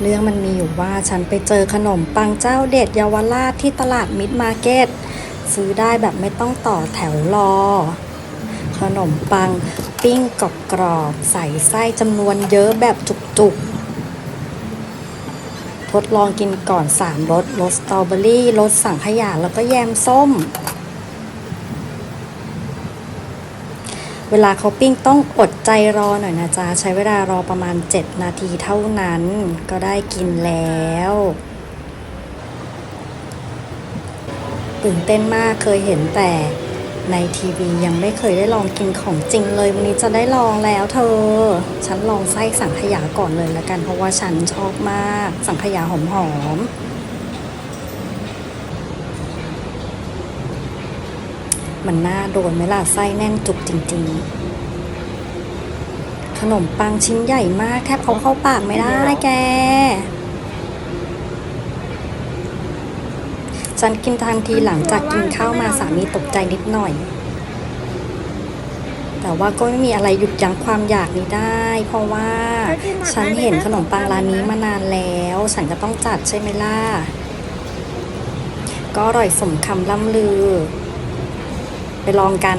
เรื่องมันมีอยู่ว่าฉันไปเจอขนมปังเจ้าเด็ดเยาวราชที่ตลาดมิตรมาร์เก็ต ซื้อได้แบบไม่ต้องต่อแถวรอ ขนมปังปิ้งกรอบกรอบใส่ไส้จำนวนเยอะแบบจุกๆ ทดลองกินก่อน 3รสรสสตรอเบอรี่รสสังขยาแล้วก็แยมส้ม เวลาเขาปิ้งต้องอดใจรอหน่อยนะจ๊ะ ใช้เวลารอประมาณ 7 นาทีเท่านั้น ก็ได้กินแล้วตื่นเต้นมากเคยเห็นแต่ในทีวียังไม่เคยได้ลองกินของจริงเลย วันนี้จะได้ลองแล้วเธอ ฉันลองไส้สังขยาก่อนเลยละกัน เพราะว่าฉันชอบมาก สังขยาหอมๆมั มันน่าโดนไหมล่ะไส้แน่นจุกจริง ๆ ขนมปังชิ้นใหญ่มาก แทบเอาเข้าปากไม่ได้แกฉันกินทันทีหลังจากกินข้าวมาสามีตกใจนิดหน่อย แต่ว่าก็ไม่มีอะไรหยุดยั้งความอยากนี้ได้ เพราะว่าฉันเห็นขนมปังร้านนี้มานานแล้ว ฉันก็ต้องจัดใช่ไหมล่ะ ก็อร่อยสมคำล่ำลือ ลองกัน